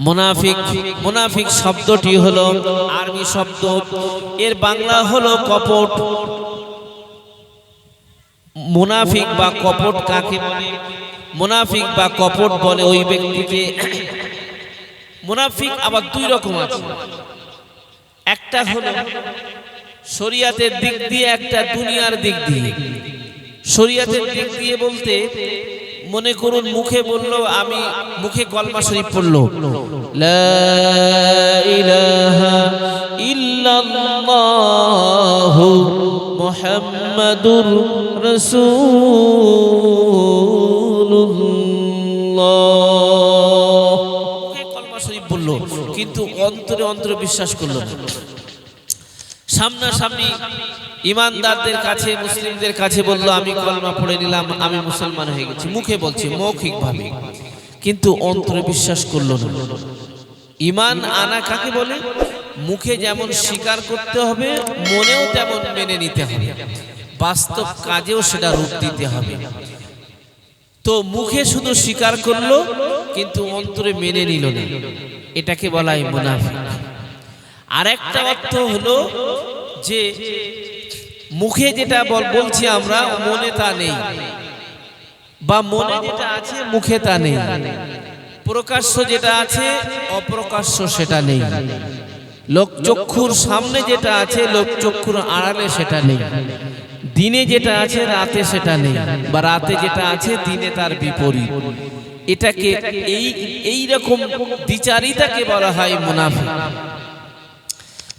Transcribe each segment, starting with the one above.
মুনাফিক মুনাফিক শব্দটি হলো আরবি শব্দ। এর বাংলা হলো কপট। মুনাফিক বা কপট কাকে বলে? মুনাফিক বা কপট বলে ওই ব্যক্তিকে। মুনাফিক আবার দুই রকম আছে। একটা হলো শরিয়াতের দিক দিয়ে, একটা দুনিয়ার দিক দিয়ে। শরিয়াতের দিক দিয়ে বলতে মনে করুন, মুখে বলল, আমি মুখে কলমা শরীফ পড়ল। মুহাম্মাদুর রাসূলুল্লাহ। মুখে কলমা শরীফ বলল কিন্তু অন্তরে অন্তরে বিশ্বাস করল না। সামনাসামনি ইমানদারদের কাছে, মুসলিমদের কাছে বলল, আমি কলমা পড়ে নিলাম, আমি মুসলমান হয়ে গেছি। মুখে বলছি, মৌখিকভাবে। কিন্তু অন্তরে বিশ্বাস করল না। ইমান আনা কাকে বলে? মুখে যেমন স্বীকার করতে হবে, মনেও তেমন মেনে নিতে হবে। বাস্তব কাজেও সেটা রূপ দিতে হবে। তো মুখে শুধু স্বীকার করল, কিন্তু অন্তরে মেনে নিল না। এটাকে বলা হয় মুনাফিক। আরেকটা অর্থ হলো যে মুখে যেটা বল বলছি আমরা, মনে তা নেই। বা মনে যেটা আছে, মুখে তা নেই। প্রকাশ্য যেটা আছে, অপ্রকাশ্য সেটা নেই। লোকচক্ষুর সামনে যেটা আছে, লোকচক্ষুর আড়ালে সেটা নেই। দিনে যেটা আছে, রাতে সেটা নেই। বা রাতে যেটা আছে, দিনে তার বিপরীত। এটাকে এই এই রকম দ্বিচারিতাকে বলা হয় মুনাফিক।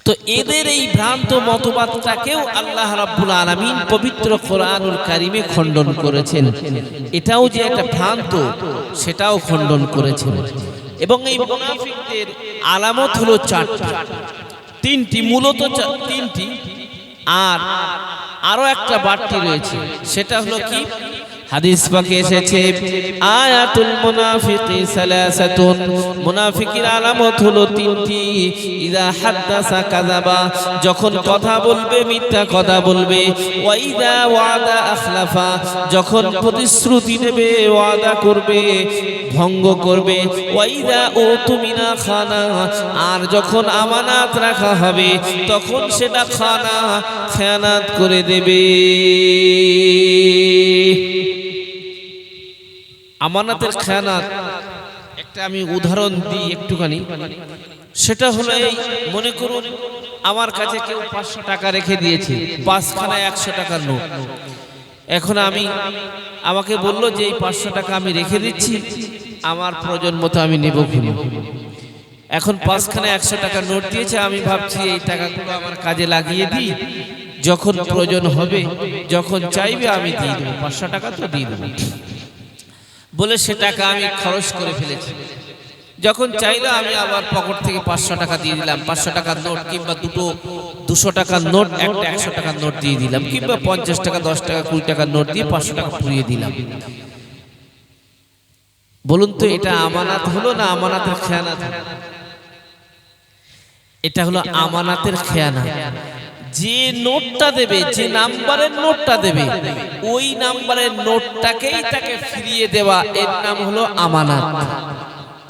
তো এদের এই ভ্রান্ত মতবাদটাকেও আল্লাহ রাব্বুল আলামিন পবিত্র কোরআনুল কারিমে খণ্ডন করেছেন। এটাও যে একটা ভ্রান্ত, সেটাও খণ্ডন করেছেন। এবং এই মুনাফিকদের আলামত হলো চারটি। তিনটি, মূলত তিনটি, আর আরও একটা বাড়তি রয়েছে। সেটা হলো কি? হাদিস পাকে এসেছে, আয়াতুল মুনাফিকি সালাসাতুন। মুনাফিকের আলামত হলো তিনটি। ইদা হাদ্দাসা কাযাবা। যখন কথা বলবে, মিথ্যা কথা বলবে। ওয়া ইদা ওয়াদা আখলাফা। যখন প্রতিশ্রুতি দেবে, ওয়াদা করবে, ভঙ্গ করবে। ওয়া ইদা উতুমিনা খানা। আর যখন আমানাত রাখা হবে, তখন সেটা খানা, খেয়ানাত করে দেবে। আমানাতের খেয়ানাত একটা আমি উদাহরণ দিই একটুখানি। সেটা হলো এই, মনে করুন আমার কাছে কেউ পাঁচশো টাকা রেখে দিয়েছে, পাঁচখানা একশো টাকার নোট। এখন আমি, আমাকে বলল যে এই পাঁচশো টাকা আমি রেখে দিচ্ছি, আমার প্রয়োজন মতো আমি নেব কিনে। এখন পাঁচখানা একশো টাকার নোট দিয়েছে, আমি ভাবছি এই টাকাগুলো আমার কাজে লাগিয়ে দিই। যখন প্রয়োজন হবে, যখন চাইবে আমি দিয়ে দেবো। পাঁচশো টাকা তো দিয়ে দেবো। বলে সে টাকা আমি খরচ করে ফেলেছি। যখন চাইলো আমি আবার পকেট থেকে পাঁচশো টাকা দিয়ে দিলাম, পাঁচশো টাকার নোট কিংবা দুটো, দুশো টাকার নোট, একটা একশো টাকার নোট দিয়ে দিলাম, কিংবা পঞ্চাশ টাকা, দশ টাকা, কুড়ি টাকার নোট দিয়ে পাঁচশো টাকা পুড়িয়ে দিলাম। বলুন তো, এটা আমানাত হলো না আমানাতের খেয়ানাত? এটা হলো আমানাতের খেয়ানা যে নোটটা দেবে, যে নাম্বারের নোটটা দেবে, ওই নাম্বারের নোটটাকেই তাকে ফিরিয়ে দেওয়া। এর নাম হলো আমানাত।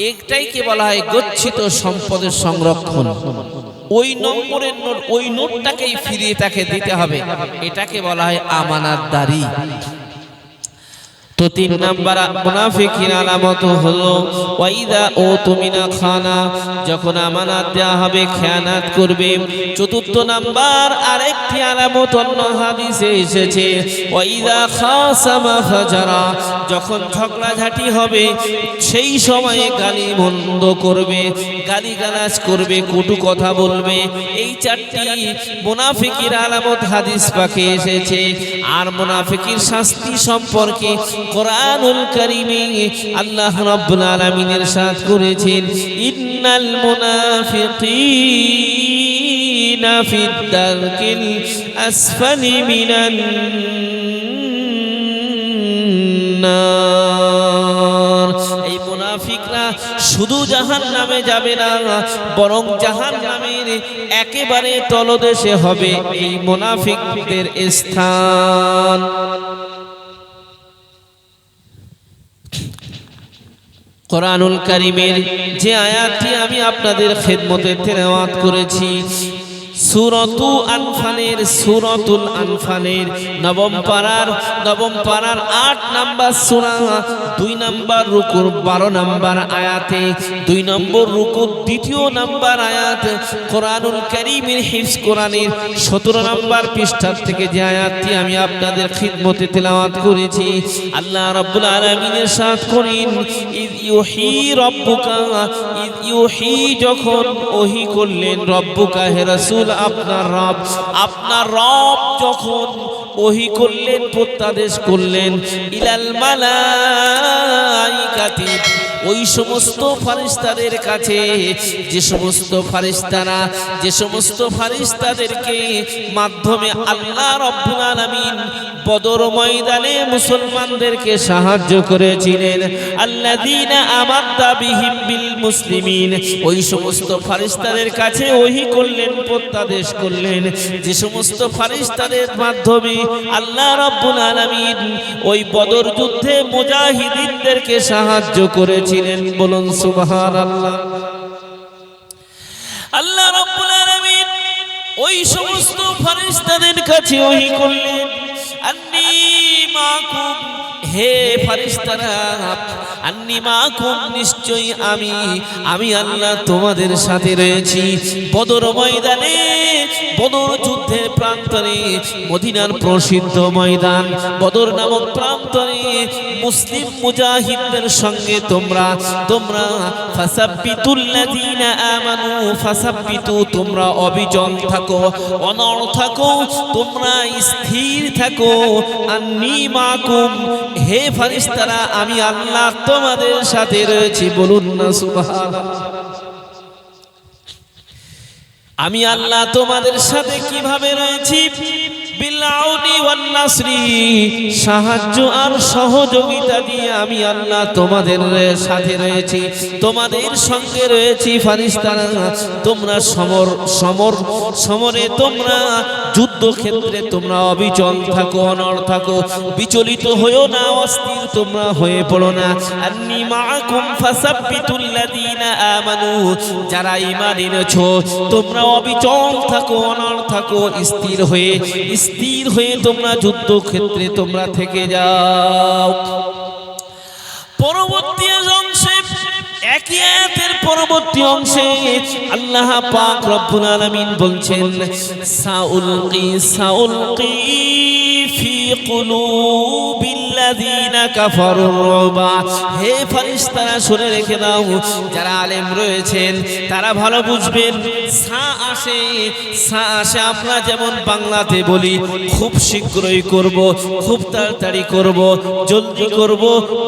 একটাই কে বলা হয়? গচ্ছিত সম্পদের সংরক্ষণ। ওই নম্বরের নোট, ওই নোটটাকেই ফিরিয়ে তাকে দিতে হবে। এটাকে বলা হয় আমানাতদারি। তো তিন নাম্বার মুনাফিকিন আলামত হলো, ওয়াইদা ও তুমিনা খানা, যখন আমানাত দেওয়া হবে, খেয়ানাত করবে। চতুর্থ নাম্বার, আরেকটি আলামত অন্য হাদিসে এসেছে, ওয়াইদা খাসামা ফাজারা যখন ঝগড়াঝাটি হবে, সেই সময়ে গালি বন্ধ করবে গালি গালাজ করবে, কটু কথা বলবে। এই চারটি মুনাফিকির আলামত হাদিস পাকে এসেছে। আর মুনাফিকির শাস্তি সম্পর্কে কোরআনুল কারিমে আল্লাহ রাব্বুল আলামিন ইরশাদ করেছেন, ইন্নাল মুনাফিকিনা ফিদ দারকিল আসফালি মিনান নার। এই মুনাফিকরা শুধু জাহান নামে যাবে না, বরং জাহান নামের একেবারে তলদেশে হবে এই মুনাফিকদের স্থান। কোরআনুল কারিমের যে আয়াতটি আমি আপনাদের খেদমতে তেলাওয়াত করেছি সুরতু আনফালের সুরতুল আনফালের নবম পাড়ার নবম পাড়ার আট নাম্বার সুরা, দুই নাম্বার রুকুর বারো নাম্বার আয়াতে, দুই নম্বর রুকুর দ্বিতীয় নাম্বার আয়াত, কোরআনুল কারিমের হিফস কোরআনের সতেরো নাম্বার পৃষ্ঠার থেকে যে আয়াতটি আমি আপনাদের খিদমতে তেলাওয়াত করেছি, আল্লাহ রাব্বুল আলামিনের সাথ করেন, ইদ ইউহি রব্বুকা ইদ ইউহি যখন ওহি করলেন রব্বুকা হে রাসূল আপনার রব আপনার রব যখন ওহি করলেন, প্রত্যাদেশ করলেন, ইলাল মালাইকাতি, ওই সমস্ত ফারিস্তাদের কাছে, যে সমস্ত ফারিস্তারা, যে সমস্ত ফারিস্তাদেরকে মাধ্যমে আল্লাহ রব্বুল আলামিন বদর ময়দানে মুসলমানদেরকে সাহায্য করেছিলেন। আল্লাযীনা আমাদ্দা বিহিম বিল মুসলিমিন। ওই সমস্ত ফারিস্তাদের কাছে ওহি করলেন, প্রত্যাদেশ করলেন। যে সমস্ত ফারিস্তাদের মাধ্যমে আল্লাহ রাব্বুল আলামিন ওই বদর যুদ্ধে মুজাহিদিনদেরকে সাহায্য করেছিলেন। বলুন সুবহানাল্লাহ। আল্লাহ আল্লাহ রাব্বুল আলামিন ওই সমস্ত ফারিস্তাদের কাছে ওহি করলেন। আন্নি মাকুম হে ফারিস্তারা আন্নি মাকুম, নিশ্চয়ই আমি আমি আল্লাহ তোমাদের সাথে রয়েছি। বদর ময়দানে, বদর যুদ্ধের প্রান্তরে, মদিনার প্রসিদ্ধ ময়দান, বদর নামক প্রান্তরে মুসলিম মুজাহিদদের সঙ্গে তোমরা তোমরা, ফাসাব্বিতুল্লাযীনা আমানু, ফাসাব্বিতু, তোমরা অবিচল থাকো, অনড় থাকো, তোমরা স্থির থাকো। আন্নি মাকুম হে ফারিস্তারা, আমি আল্লাহ তোমাদের সাথে রয়েছি, বলুন না আমি আল্লাহ তোমাদের সাথে কীভাবে রয়েছি? সাহায্য আর সহযোগিতা দিয়ে আমি আল্লাহ তোমাদের সাথে রয়েছি, তোমাদের সঙ্গে রয়েছি ফারিস্তারা। তোমরা সমর সমর, সমরে তোমরা যুদ্ধক্ষেত্রে তোমরা অবিচল থাকো, অনড় থাকো, বিচলিত হয়েও না, অস্থির তোমরা হয়ে পড়ো না। আন্নি মাআকুম ফাসাব্বিতুল্লাযীনা যারা ঈমান এনেছো, তোমরা অবিচল থাকো, অনড় থাকো, স্থির হয়ে স্থির হয়ে তোমরা যুদ্ধক্ষেত্রে তোমরা থেকে যাও। পরবর্তী অংশে, একই আয়াতের পরবর্তী অংশে আল্লাহ পাক রব্বুল আলামিন বলছেন, সাউলকি সাউলকি ফি কুলুবিল্লাযীনা কাফারুর রুবা হে ফেরেশতারা, শুনে রেখে দাও, যারা আলেম রয়েছেন, তারা ভালো বুঝবেন। সা আসে সা আসে, আমরা যেমন বাংলাতে বলি, খুব শীঘ্রই করব, খুব তাড়াতাড়ি করব, জলদি করব,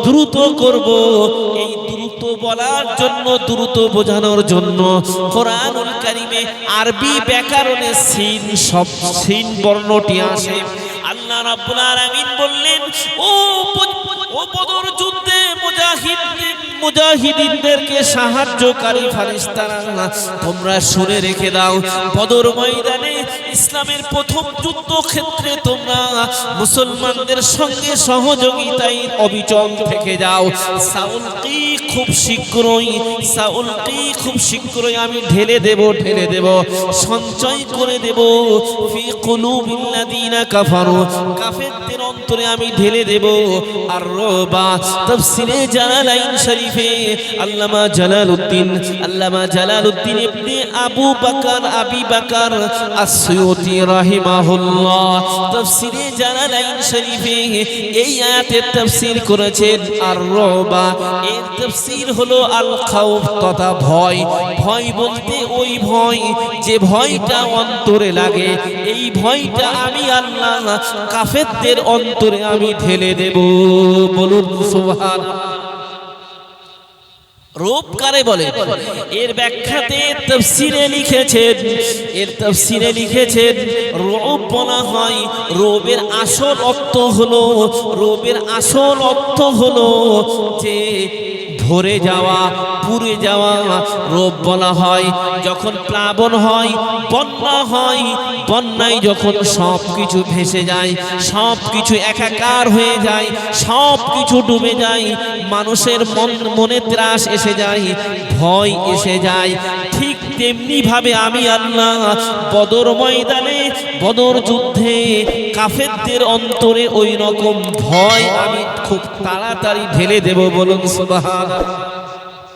দ্রুত করব। এই দ্রুত বলার জন্য, দ্রুত বোঝানোর জন্য কোরআনুল কারিমে আরবি ব্যাকরণে সিন, সব সিন বর্ণটি আসে। আল্লাহ বললেন ও ও বদর যুদ্ধে মুজাহিদ মুজাহিদিনদেরকে সাহায্যকারী ফারিস্তারা তোমরা শুনে রেখে দাও, বদর ময়দানে ইসলামের প্রথম যুদ্ধ ক্ষেত্রে তোমরা মুসলমানদের সঙ্গে সহযোগিতায় অবিচল থেকে যাও। সাউল কি খুব শীঘ্রই, সাউল কি খুব শীঘ্রই আমি ঢেলে দেব ঢেলে দেব, সঞ্চয় করে দেব। ফি কুলুবিল্লাযীনা কাফারু, কাফেরদের অন্তরে আমি ঢেলে দেব। আর রবা তাফসিরে জালালাইন শরীফে আল্লামা জালালউদ্দিন আল্লামা জালালউদ্দিন ইবনে আবু বকর, আবি বকর আস-সুয়ুতি রাহিমাহুল্লাহ তাফসিরে জালালাইন শরীফে এই আয়াতের তাফসীর করেছেন আর রবা এর তাফসীর হলো আল খাউফ তথা ভয়। ভয় বলতে ওই ভয় যে ভয়টা অন্তরে লাগে। এই ভয়টা আমি আল্লাহ কাফেরদের অন্তরে আমি ঢেলে দেব। বলুন সুবহান রূপ কারে বলে। এর ব্যাখ্যাতে তফসিরে লিখেছেন, এর তফসিরে লিখেছেন, রূপ বলা হয়, রূপের আসল অর্থ হলো, রূপের আসল অর্থ হলো যে ধরে যাওয়া, পুড়ে যাওয়া রোগ বলা হয়। যখন প্লাবন হয়, বন্যা হয়, বন্যায় যখন সব কিছু ভেসে যায় সব কিছু একাকার হয়ে যায় সব কিছু ডুবে যায়, মানুষের মন, মনে ত্রাস এসে যায়, ভয় এসে যায়। ঠিক তেমনি ভাবে আমি আল্লাহ বদর ময়দানে, বদর যুদ্ধে কাফেরদের অন্তরে ওই রকম ভয় আমি খুব তাড়াতাড়ি ঢেলে দেব বলুন সুবহানাল্লাহ। Allah.